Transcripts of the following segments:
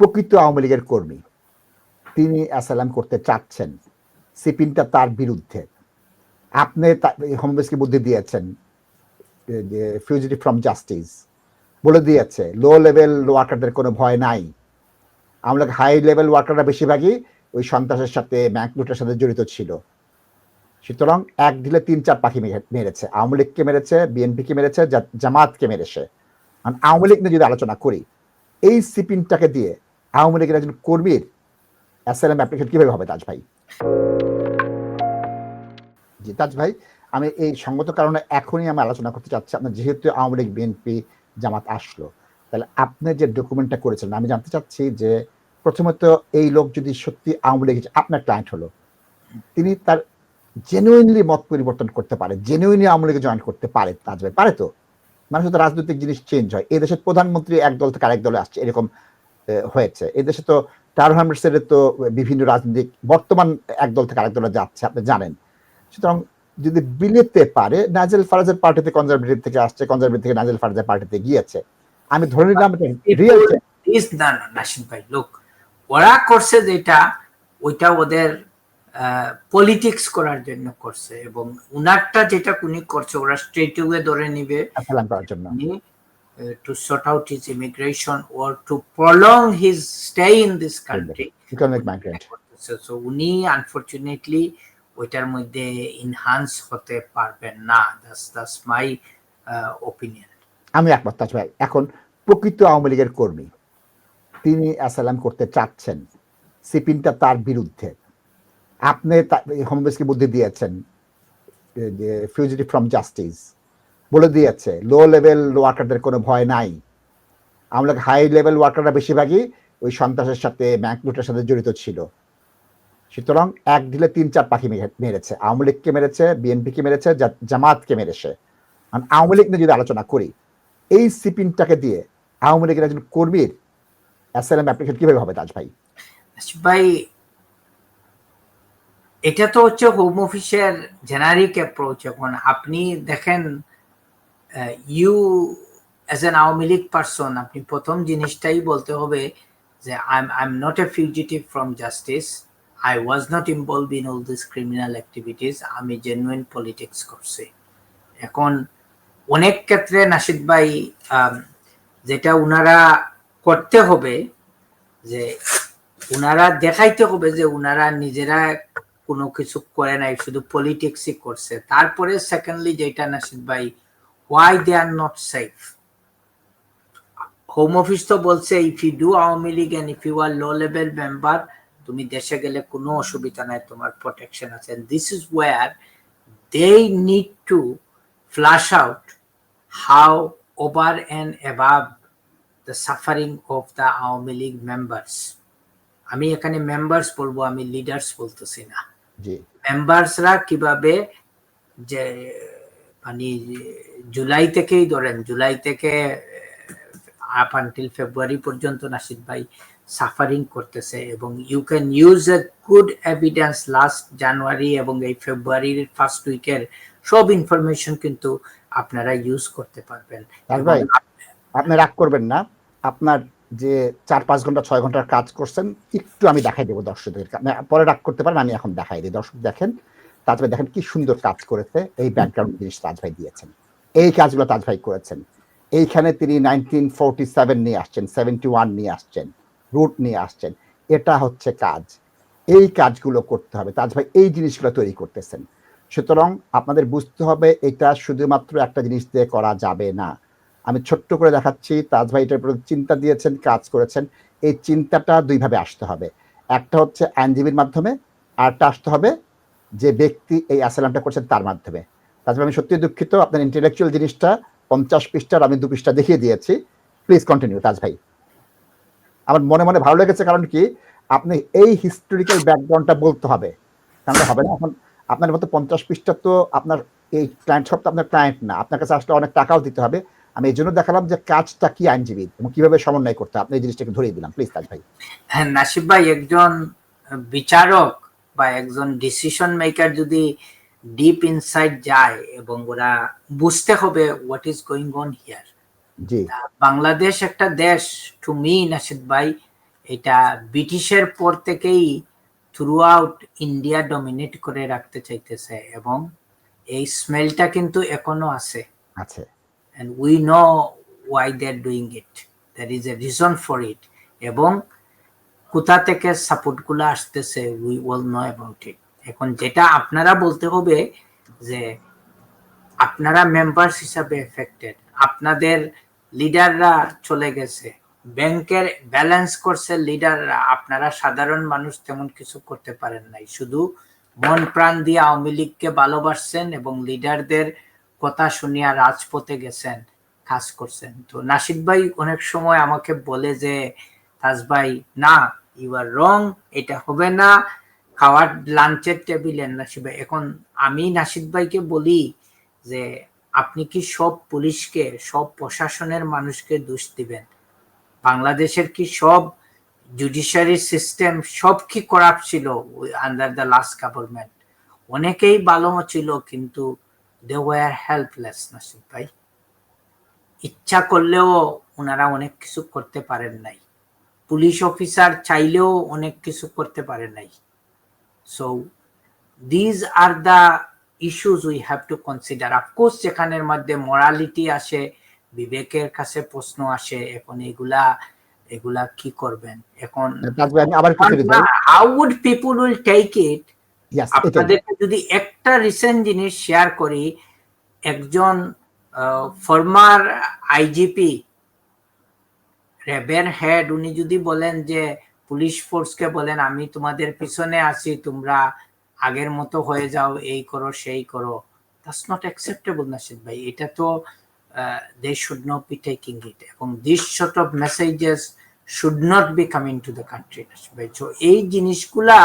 প্রকৃত আওয়ামী লীগের কর্মী। তিনি অ্যাসালাম করতে চাচ্ছেন। সিপিনটা তার বিরুদ্ধে। আপনি হোমবেসকে বুদ্ধি দিয়েছেন ফিউজিটিভ ফ্রম জাস্টিস বলে দিয়েছে লো লেভেল ওয়ার্কারদের কোনো ভয় নাই। আমরা হাই লেভেল ওয়ার্কাররা বেশিরভাগই ওই সন্ত্রাসের সাথে ব্যাংক লুটের সাথে জড়িত ছিল। সুতরাং এক ঢিলে তিন চার পাখি মেরেছে। আওয়ামী লীগকে মেরেছে বিএনপিকে মেরেছে জামাতকে মেরেছে। আওয়ামী লীগ নিয়ে যদি আলোচনা করি, এই সিপিনটাকে দিয়ে আওয়ামী লীগের একজন কর্মীর অ্যাসাইলাম অ্যাপ্লিকেশন কীভাবে হবে তাজ ভাই? জি, তাজ ভাই, আমি এই সঙ্গত কারণে এখনই আমি আলোচনা করতে চাচ্ছি। আপনার যেহেতু আওয়ামী লীগ বিএনপি জামাত আসলো, তাহলে আপনি যে ডকুমেন্টটা করেছেন আমি জানতে চাচ্ছি যে প্রথমত এই লোক যদি সত্যি আওয়ামী লীগ আপনার ক্লায়েন্ট হলো, তিনি তার জেনুইনলি মত পরিবর্তন করতে পারে জেনুইনলি আওয়ামী লীগে জয়েন করতে পারে, তাজ ভাই, পারে তো? মানুষ তো রাজনৈতিক জিনিস চেঞ্জ হয়। এই দেশের প্রধানমন্ত্রী এক দল থেকে আরেক দলে আসছে, এরকম হয়েছে। এই দেশে তো টার হামসের তো বিভিন্ন রাজনৈতিক বর্তমান এক দল থেকে আরেক দলে যাচ্ছে আপনি জানেন। সুতরাং যদি বিলেতে পারে নাজেল ফারাজের পার্টিতে কনজারভেটিভ থেকে আসছে কনজারভেটিভ থেকে নাজেল ফারাজের পার্টিতে গিয়েছে। আমি ধরে নিলাম রিয়েল ইস না না নাসিম ভাই লোক ওরা করছে যেটা ওইটা ওদের পলিটিক্স করার জন্য করছে এবং উনারটা যেটা উনি করছে ওরা স্ট্রেট ওয়ে ধরে নিবে করার জন্য। To sort out his immigration or to prolong his stay in this country economic migrant so উনি আনফরচুনেটলি ওইটার মধ্যে ইনহান্স হতে পারবেন না। দাস দাস মাই ওপিনিয়ন আমি একমত তাজ ভাই। এখন প্রকৃত আওয়ামী লীগের কর্মী তিনি অ্যাসালাম করতে চাচ্ছেন। সিপিনটা তার বিরুদ্ধে। আপনি হোমবেসকে বুদ্ধি দিয়েছেন ফিউজিটিভ ফ্রম জাস্টিস বলে দিয়েছে লো লেভেল ওয়ার্কারদের কোনো ভয় নাই। আমরা হাই লেভেল ওয়ার্কাররা বেশিরভাগই ওই সন্ত্রাসের সাথে ব্যাংক লুটের সাথে জড়িত ছিল। সুতরাং এক ঢিলে তিন চার পাখি মেরেছে। আওয়ামী লীগকে মেরেছে, বিএনপিকে মেরেছে জামাতকে মেরেছে। আর আওয়ামী লীগ নিয়ে যদি আলোচনা করি, এই সিপিনটাকে দিয়ে আওয়ামী লীগের একজন কর্মীর অ্যাসাইলাম অ্যাপ্লিকেশন কীভাবে হবে তাজ ভাই? ভাই, এটা তো হচ্ছে হোম অফিসের জেনারিক অ্যাপ্রোচ এখন আপনি দেখেন you as an Awami League person আপনি প্রথম জিনিসটাই বলতে হবে যে I I am not a fugitive from justice I was not involve in all this criminal activities আমি জেনুইন পলিটিক্স করছি। এখন অনেক ক্ষেত্রে নাসিদ ভাই যেটা উনারা করতে হবে যে, উনারা দেখাইতে হবে যে ওনারা নিজেরা কোনো কিছু করে নাই, শুধু পলিটিক্সই করছে। তারপরে সেকেন্ডলি যেটা নাসিদ ভাই why they are not safe home office তো বলছে if you do Awami League and if you are low level member তুমি দেশে গেলে কোনো অসুবিধা নাই তোমার প্রোটেকশন আছে। This is where they need to flush out how over and above the suffering of the Awami League members আমি এখানে মেম্বার্স বলব আমি লিডার্স বলতেছি না। মেম্বার্সরা কীভাবে যে মানে জুলাই থেকেই ধরেন জুলাই থেকে আপ আনটিল ফেব্রুয়ারি পর্যন্ত নাসিদ ভাই সাফারিং করতেছে এবং you can use a good evidence last January এবং এই ফেব্রুয়ারির ফার্স্ট উইকের সব ইনফরমেশন কিন্তু আপনারা ইউজ করতে পারবেন। ভাই আপনি রাগ করবেন না আপনার যে চার পাঁচ ঘণ্টা ছয় ঘণ্টার কাজ করছেন একটু আমি দেখাই দেবো দর্শকদের পরে রাগ করতে পারেন আমি এখন দেখাই দিই। দর্শক দেখেন তাজভাই দেখেন কি সুন্দর কাজ করেছে এই ব্যাকগ্রাউন্ড জিনিস তাজভাই দিয়েছেন। এই কাজগুলো তাজ ভাই করেছেন। এইখানে তিনি নাইনটিন ফোরটি সেভেন নিয়ে আসছেন সেভেন্টি ওয়ান নিয়ে আসছেন রুট নিয়ে আসছেন। এটা হচ্ছে কাজ। এই কাজগুলো করতে হবে। তাজভাই এই জিনিসগুলো তৈরি করতেছেন। সুতরাং আপনাদের বুঝতে হবে এটা শুধুমাত্র একটা জিনিস দিয়ে করা যাবে না। আমি ছোট্ট করে দেখাচ্ছি, তাজ ভাই এটার প্রতি চিন্তা দিয়েছেন, কাজ করেছেন। এই চিন্তাটা দুইভাবে আসতে হবে। একটা হচ্ছে আইনজীবীর মাধ্যমে আরটা আসতে হবে যে ব্যক্তি এই অ্যাসালামটা করছেন তার মাধ্যমে। তাজ ভাই আমি সত্যি দুঃখিত আপনার ইন্টেলেকচুয়াল জিনিসটা পঞ্চাশ পৃষ্ঠার আমি দু পৃষ্ঠা দেখিয়ে দিয়েছি। প্লিজ কন্টিনিউ তাজ ভাই। আমার মনে মনে ভালো লেগেছে কারণ কি আপনি এই হিস্টোরিক্যাল ব্যাকগ্রাউন্ডটা বলতে হবে। তাহলে হবে না? এখন আপনার মতো পঞ্চাশ পৃষ্ঠা তো আপনার এই ক্লায়েন্ট সব তো আপনার ক্লায়েন্ট না। আপনার কাছে আসলে অনেক টাকাও দিতে হবে। আমি এই জন্য দেখালাম যে কাজটা কি আইনজীবী এবং কীভাবে সমন্বয় করতে। আপনি এই জিনিসটাকে ধরিয়ে দিলাম। প্লিজ তাজ ভাই। হ্যাঁ নাসিব ভাই একজন বিচারক বা একজন ডিসিশন মেকার যদি ডিপ ইনসাইড যায় এবং ওরা বুঝতে হবে what is going on here Bangladesh একটা দেশ টু মি নাসিদ ভাই এটা ব্রিটিশের পর থেকেই থ্রু আউট ইন্ডিয়া ডমিনেট করে রাখতে চাইতেছে এবং এই স্মেলটা কিন্তু এখনও আছে আছে and we know why they're doing it. There is a reason for it. এবং কোথা থেকে সাপোর্টগুলো আসতেছে we well know about it এখন যেটা আপনারা বলতে হবে যে আপনারা মেম্বার্স হিসাবে এফেক্টেড আপনাদের লিডাররা চলে গেছে, ব্যাংকের ব্যালেন্স করছে লিডাররা আপনারা সাধারণ মানুষ তেমন কিছু করতে পারেন নাই, শুধু মন প্রাণ দিয়ে আওয়ামী লীগকে ভালোবাসছেন এবং লিডারদের কথা শুনিয়া রাজপথে গেছেন, কাজ করছেন। তো নাসিদ ভাই অনেক সময় আমাকে বলে যে, তাজ ভাই, না ইউ আর রং এটা হবে না খাওয়ার লাঞ্চের টেবিলে নাসিদ ভাই এখন আমি নাসিদ ভাইকে বলি যে, আপনি কি সব পুলিশকে, সব প্রশাসনের মানুষকে দোষ দিবেন? বাংলাদেশের কি সব জুডিশিয়ারি সিস্টেম সব কি করাপ্ট ছিল আন্ডার দ্য লাস্ট গভর্নমেন্ট অনেকেই ভালো ছিল, কিন্তু দে ওয়ার হেল্পলেস নাসিব ভাই। ইচ্ছা করলেও ওনারা অনেক কিছু করতে পারেন নাই। পুলিশ অফিসার চাইলেও অনেক কিছু করতে পারে নাই। So these are the issues we have to consider of course যেখানের মধ্যে মরালিটি আসে বিবেকের কাছে প্রশ্ন আসে এখন এগুলা এগুলা কি করবেন? এখন আবার how would people will take it. আপনাদেরকে যদি একটা রিসেন্ট জিনিস শেয়ার করি একজন ফর্মার আইজিপি র্যাবের হেড উনি যদি বলেন যে পুলিশ ফোর্সকে বলেন, আমি তোমাদের পিছনে আছি, তোমরা আগের মতো হয়ে যাও, এই করো, সেই করো। দ্যাটস নট অ্যাকসেপ্টেবল নাসিদ ভাই। এটা তো they should not be taking it এবং this sort of messages should not be coming to the country Nasid ভাই। So, এই জিনিসগুলা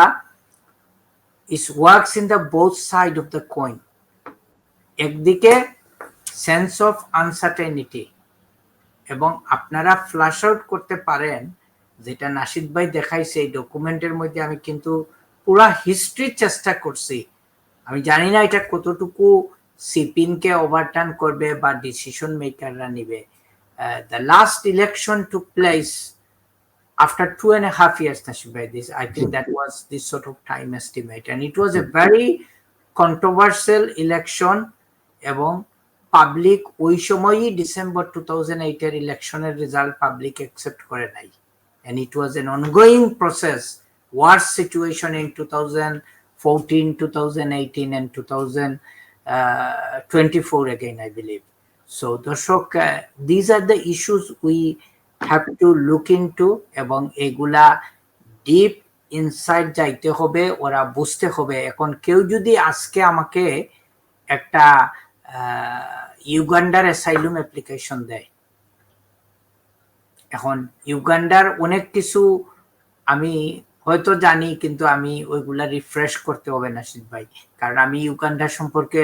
is works in the both side of the coin একদিকে sense of uncertainty এবং আপনারা flush out করতে পারেন যেটা নাসিদ ভাই দেখাইছে, এই ডকুমেন্টের মধ্যে আমি কিন্তু পুরা হিস্ট্রির চেষ্টা করছি। আমি জানি না এটা কতটুকু সিপিনকে ওভারটার্ন করবে বা ডিসিশন মেকাররা নিবে। The last election to place two and a half years Nashib by this, i think that was this sort of time estimate. And it was a very controversial election এবং public ওই সময়ই December two thousand এইটের ইলেকশনের result public accept করে নাই। And it was an ongoing process worse situation in 2014 2018 and 2024 again i believe so দর্শক uh, these are the issues we have to look into এবং এগুলা deep inside যাইতে হবে ওরা বুঝতে হবে এখন কেউ যদি আজকে আমাকে একটা ইউগান্ডার অ্যাসাইলুম অ্যাপ্লিকেশন দেয় এখন ইউগান্ডার অনেক কিছু আমি হয়তো জানি, কিন্তু আমি ওইগুলা রিফ্রেশ করতে হবে নাসিদ ভাই। কারণ আমি ইউগান্ডার সম্পর্কে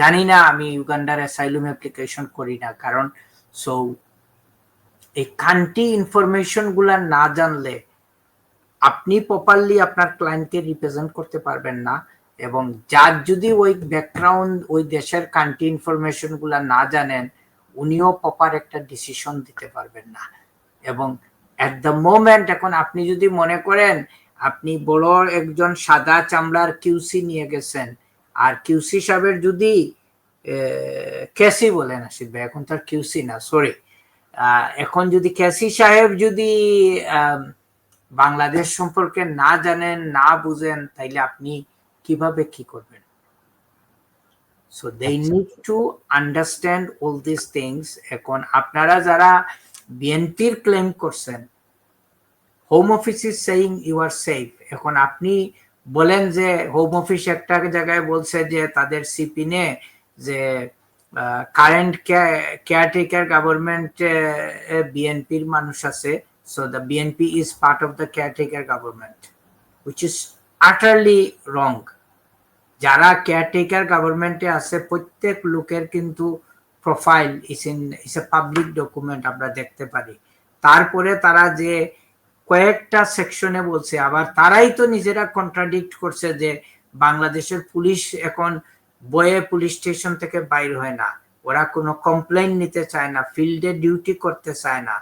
জানি না, আমি ইউগান্ডার অ্যাসাইলুম অ্যাপ্লিকেশন করি না। কারণ সো এই কান্ট্রি ইনফরমেশনগুলা না জানলে আপনি প্রপারলি আপনার ক্লায়েন্টকে রিপ্রেজেন্ট করতে পারবেন না। এবং যার যদি ওই ব্যাকগ্রাউন্ড ওই দেশের কান্ট্রি ইনফরমেশনগুলা না জানেন, উনিও প্রপার একটা ডিসিশন দিতে পারবেন না। এবং এট দ্য মোমেন্ট এখন আপনি যদি মনে করেন আপনি বড় একজন সাদা চামড়ার কিউসি নিয়ে গেছেন। আর কিউসি সাহেবের যদি কেসি বলেন আসিফ ভাই এখন তার কিউসি না সরি এখন যদি ক্যাসি সাহেব যদি বাংলাদেশ সম্পর্কে না জানেন না বুঝেন তাইলে আপনি কীভাবে কি করবেন? So they need to understand all this things এখন আপনারা যারা বিএনপির ক্লেম করছেন। Home office is saying you are safe এখন আপনি বলেন যে হোম অফিস একটা জায়গায় বলছে যে তাদের সিপিনে যে কারেন্ট কেয়ারটেকার গভর্নমেন্ট বিএনপির মানুষ আছে। So the BNP is part of the caretaker government which is utterly wrong যারা কেয়ারটেকার গভর্নমেন্টে আছে, প্রত্যেক লোকের কিন্তু profile is in is a public document আমরা দেখতে পারি। তারপরে তারা যে কয়েকটা সেকশনে বলছে, আবার তারাই তো নিজেরা কন্ট্রাডিক্ট করছে যে বাংলাদেশের পুলিশ এখন বয়ে পুলিশ স্টেশন থেকে বাইর হয় না। ওরা কোনো কমপ্লেন নিতে চায় না ফিল্ডে ডিউটি করতে চায় না।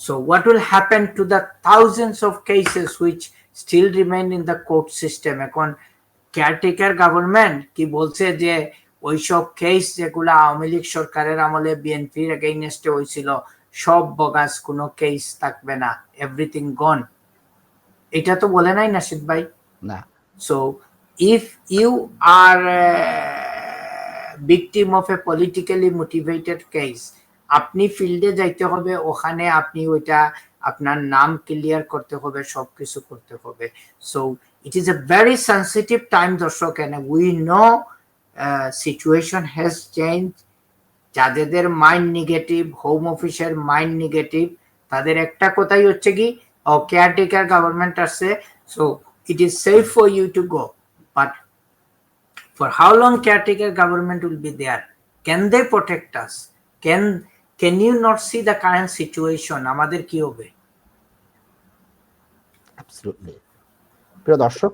So what will happen to the thousands of cases which still remain in the court system? এখন কেয়ারটেকার গভর্নমেন্ট কি বলছে যে ওইসব কেস যেগুলো আওয়ামী লীগ সরকারের আমলে বিএনপির এগেইনস্টে হয়েছিল সব বগাস কোনো কেস থাকবে না এভরিথিং গন এটা তো বলে নাই নাসিদ ভাই? না। If you are a victim of a politically motivated case, আপনি ফিল্ডে যাইতে হবে ওখানে আপনি ওইটা আপনার নাম ক্লিয়ার করতে হবে সবকিছু করতে হবে। So it is a very sensitive time দর্শক and we know situation has change যাদের মাইন্ড নেগেটিভ হোম অফিসের মাইন্ড নেগেটিভ তাদের একটা কথাই হচ্ছে কি ও কেয়ারটেকার গভর্নমেন্ট আসছে so it is safe for you to go but for how long caretaker government will be there can they protect us can can you not see the current situation আমাদের কি হবে absolutely প্রিয় দর্শক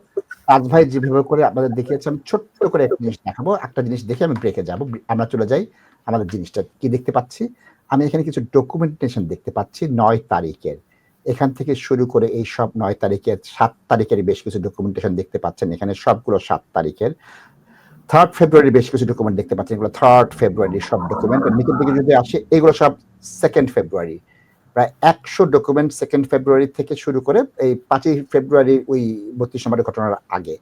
আজ ভাই যেভাবে করে আপনাদের দেখিয়েছেন ছোট্ট করে একটা জিনিস দেখাবো। একটা জিনিস দেখে আমি ব্রেকে যাব। আমরা চলে যাই আমাদের জিনিসটা কি দেখতে পাচ্ছি? আমি এখানে কিছু ডকুমেন্টেশন দেখতে পাচ্ছি নয় তারিখের। এখান থেকে শুরু করে এই সব নয় তারিখের, সাত তারিখের বেশ কিছু ডকুমেন্টেশন দেখতে পাচ্ছেন। এখানে সবগুলো সাত তারিখের। থার্ড ফেব্রুয়ারি বেশ কিছু ডকুমেন্ট দেখতে পাচ্ছেন। এগুলো থার্ড ফেব্রুয়ারি সব ডকুমেন্ট নিচের দিকে যদি আসে, এগুলো সব সেকেন্ড ফেব্রুয়ারি প্রায় একশো ডকুমেন্ট সেকেন্ড ফেব্রুয়ারি থেকে শুরু করে এই পাঁচই ফেব্রুয়ারি ওই বত্রিশ নম্বরের ঘটনার আগে,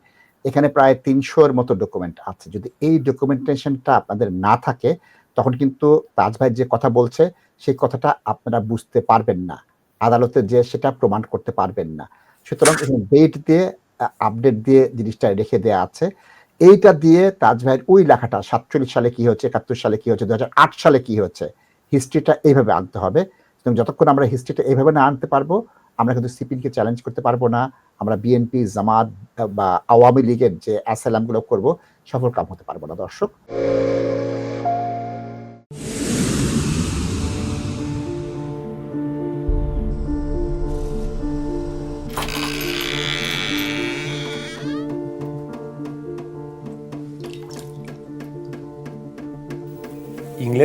এখানে প্রায় তিনশোর মতো ডকুমেন্ট আছে। যদি এই ডকুমেন্টেশনটা আপনাদের না থাকে, তখন কিন্তু তাজ ভাই যে কথা বলছে, সেই কথাটা আপনারা বুঝতে পারবেন না। আদালতে যে সেটা প্রমাণ করতে পারবেন না। সুতরাং ডেট দিয়ে আপডেট দিয়ে জিনিসটা রেখে দেওয়া আছে। এইটা দিয়ে তাজ ভাইয়ের ওই লেখাটা সাতচল্লিশ সালে কি হচ্ছে একাত্তর সালে কি হচ্ছে দু হাজার আট সালে কি হচ্ছে হিস্ট্রিটা এইভাবে আনতে হবে। এবং যতক্ষণ আমরা হিস্ট্রিটা এইভাবে না আনতে পারব, আমরা কিন্তু সিপিনকে চ্যালেঞ্জ করতে পারব না। আমরা বিএনপি জামাত বা আওয়ামী লীগের যে অ্যাসালামগুলো করব, সফল কাম হতে পারব না, দর্শক।